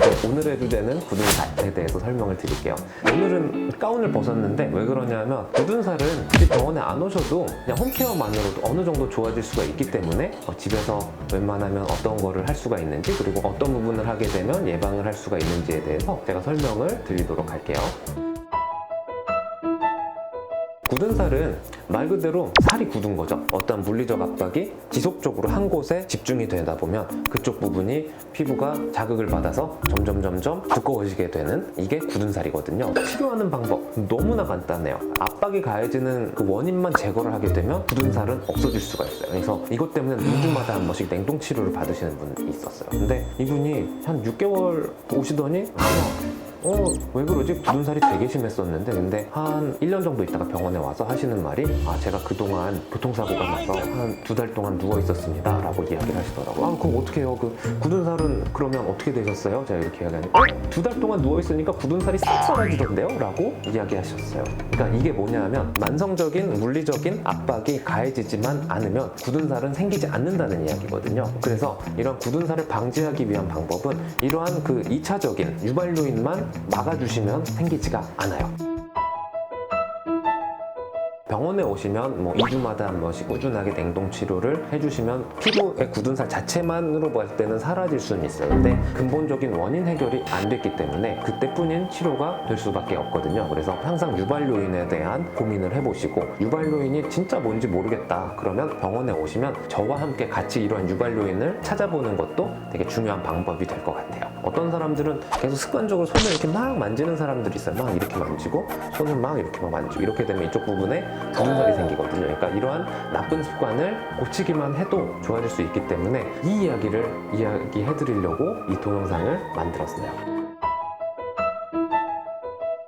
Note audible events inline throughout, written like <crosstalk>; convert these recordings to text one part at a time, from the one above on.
네, 오늘의 주제는 굳은 살에 대해서 설명을 드릴게요. 오늘은 가운을 벗었는데 왜 그러냐면 굳은 살은 굳이 병원에 안 오셔도 그냥 홈케어만으로도 어느 정도 좋아질 수가 있기 때문에 어, 집에서 웬만하면 어떤 거를 할 수가 있는지 그리고 어떤 부분을 하게 되면 예방을 할 수가 있는지에 대해서 제가 설명을 드리도록 할게요. 굳은 살은 말 그대로 살이 굳은 거죠. 어떤 물리적 압박이 지속적으로 한 곳에 집중이 되다 보면 그쪽 부분이 피부가 자극을 받아서 점점 점점 두꺼워지게 되는 이게 굳은 살이거든요. 치료하는 방법 너무나 간단해요. 압박이 가해지는 그 원인만 제거를 하게 되면 굳은 살은 없어질 수가 있어요. 그래서 이것 때문에 2주마다 한 번씩 냉동 치료를 받으시는 분이 있었어요. 근데 이분이 한 6개월 오시더니 어, 왜 그러지? 굳은 살이 되게 심했었는데, 근데 한 1년 정도 있다가 병원에 와서 하시는 말이, 아, 제가 그동안 교통사고가 나서 한 두 달 동안 누워 있었습니다. 라고 이야기를 하시더라고요. 아, 그럼 어떻게 해요? 그 굳은 살은 그러면 어떻게 되셨어요? 제가 이렇게 이야기하니까, 어? 두달 동안 누워 있으니까 굳은 살이 싹 사라지던데요? 라고 이야기하셨어요. 그러니까 이게 뭐냐면, 만성적인 물리적인 압박이 가해지지만 않으면 굳은 살은 생기지 않는다는 이야기거든요. 그래서 이런 굳은 살을 방지하기 위한 방법은 이러한 그 2차적인 유발 요인만 막아주시면 생기지가 않아요. 병원에 오시면 뭐 2주마다 한 번씩 꾸준하게 냉동 치료를 해주시면 피부의 굳은 살 자체만으로 봤을 때는 사라질 수는. 근데 근본적인 원인 해결이 안 됐기 때문에 그때뿐인 치료가 될 수밖에 없거든요. 그래서 항상 유발 요인에 대한 고민을 해보시고 유발 요인이 진짜 뭔지 모르겠다. 그러면 병원에 오시면 저와 함께 같이 이러한 유발 요인을 찾아보는 것도 되게 중요한 방법이 될 것 같아요. 어떤 사람들은 계속 습관적으로 손을 이렇게 막 만지는 사람들이 있어요. 막 이렇게 만지고 손을 막 이렇게 막 만지고 이렇게 되면 이쪽 부분에 굳은 살이 생기거든요. 그러니까 이러한 나쁜 습관을 고치기만 해도 좋아질 수 있기 때문에 이 이야기를 이야기해 드리려고 이 동영상을 만들었어요.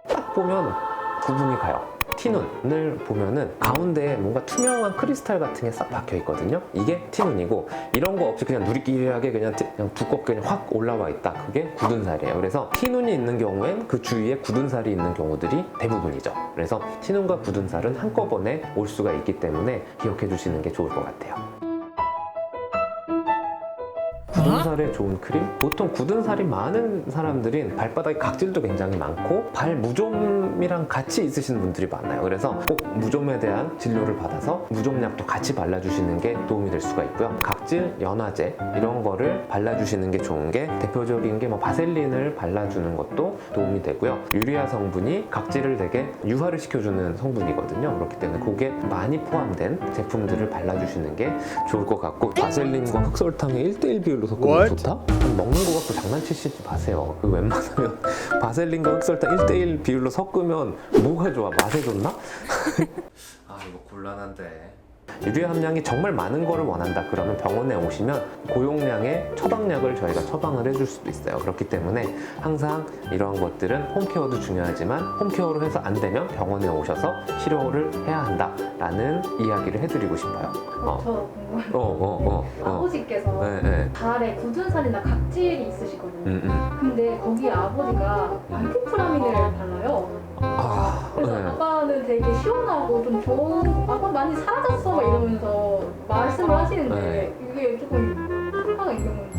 딱 보면 구분이 가요. 티눈을 보면은 가운데에 뭔가 투명한 크리스탈 같은 게 싹 박혀 있거든요. 이게 티눈이고 이런 거 없이 그냥 누리끼리하게 그냥, 티- 그냥 두껍게 그냥 확 올라와 있다. 그게 굳은 살이에요. 그래서 티눈이 있는 경우엔 그 주위에 굳은 살이 있는 경우들이 대부분이죠. 그래서 티눈과 굳은 살은 한꺼번에 올 수가 있기 때문에 기억해 주시는 게 좋을 것 같아요. 굳은 살에 좋은 크림? 보통 굳은 살이 많은 사람들은 발바닥에 각질도 굉장히 많고 발 무좀이랑 같이 있으시는 분들이 많아요. 그래서 꼭 무좀에 대한 진료를 받아서 무좀약도 같이 발라주시는 게 도움이 될 수가 있고요. 각질, 연화제 이런 거를 발라주시는 게 좋은 게 대표적인 게 뭐 바셀린을 발라주는 것도 도움이 되고요. 유리아 성분이 각질을 되게 유화를 시켜주는 성분이거든요. 그렇기 때문에 그게 많이 포함된 제품들을 발라주시는 게 좋을 것 같고 바셀린과 흑설탕의 1대1 비율로 섞으면 What? 좋다? 먹는 거 갖고 장난치시지 마세요. 그 웬만하면 <laughs> 바셀린과 흑설탕 1대1 비율로 섞으면 뭐가 좋아? 맛에 좋나? <laughs> 아 이거 곤란한데 유리아 함량이 정말 많은 거를 원한다 그러면 병원에 오시면 고용량의 처방약을 저희가 처방을 해줄 수도 있어요 그렇기 때문에 항상 이러한 것들은 홈케어도 중요하지만 홈케어를 해서 안 되면 병원에 오셔서 치료를 해야 한다 라는 이야기를 해드리고 싶어요 어, 저 궁금한 어, 어, 어, 어. 아버지께서 네, 네. 발에 굳은 살이나 각질이 있으시거든요. 음, 음. 근데 거기 아버지가 안티프라민을 발라요. 아, 그래서 네. 아빠는 되게 시원하고 좀 좋은 많이 사라졌어 막 이러면서 말씀을 하시는데 네. 이게 조금 효과가 있는 건지.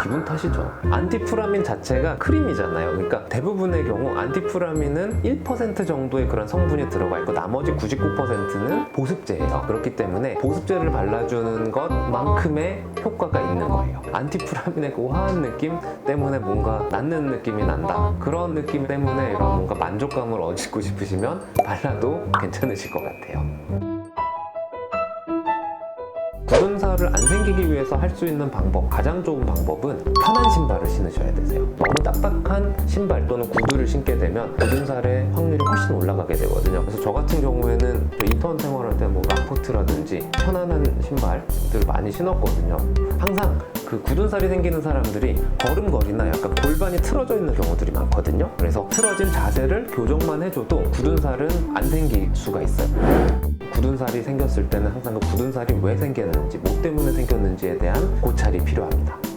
기분 탓이죠. 안티프라민 자체가 크림이잖아요. 그러니까 대부분의 경우 안티프라민은 1% 정도의 그런 성분이 들어가 있고 나머지 99%는 보습제예요. 그렇기 때문에 보습제를 발라주는 것만큼의 효과가 있는 거예요. 안티프라민의 그 화한 느낌 때문에 뭔가 낫는 느낌이 난다. 그런 느낌 때문에 이런 뭔가 만족감을 얻고 싶으시면 발라도 괜찮으실 것 같아요. 살을 안 생기기 위해서 할 수 있는 방법, 가장 좋은 방법은 편한 신발을 신으셔야 되세요. 너무 딱딱한 신발 또는 구두를 신게 되면 굳은 살의 확률이 훨씬 올라가게 되거든요. 그래서 저 같은 경우에는 저 인턴 생활할 때뭐 라포트라든지 편안한 신발들을 많이 신었거든요. 항상 그 굳은 살이 생기는 사람들이 걸음걸이나 약간 골반이 틀어져 있는 경우들이 많거든요. 그래서 틀어진 자세를 교정만 해줘도 굳은 살은 안 생길 수가 있어요. 굳은 살이 생겼을 때는 항상 그 굳은 살이 왜 생겼는지, 뭐 때문에 생겼는지에 대한 고찰이 필요합니다.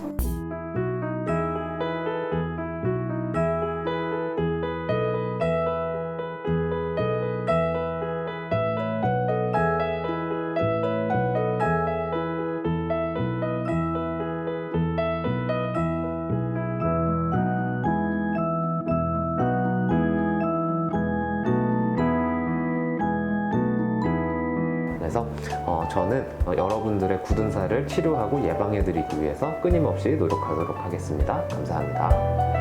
그래서 어, 저는 어, 여러분들의 굳은 살을 치료하고 예방해드리기 위해서 끊임없이 노력하도록 하겠습니다. 감사합니다.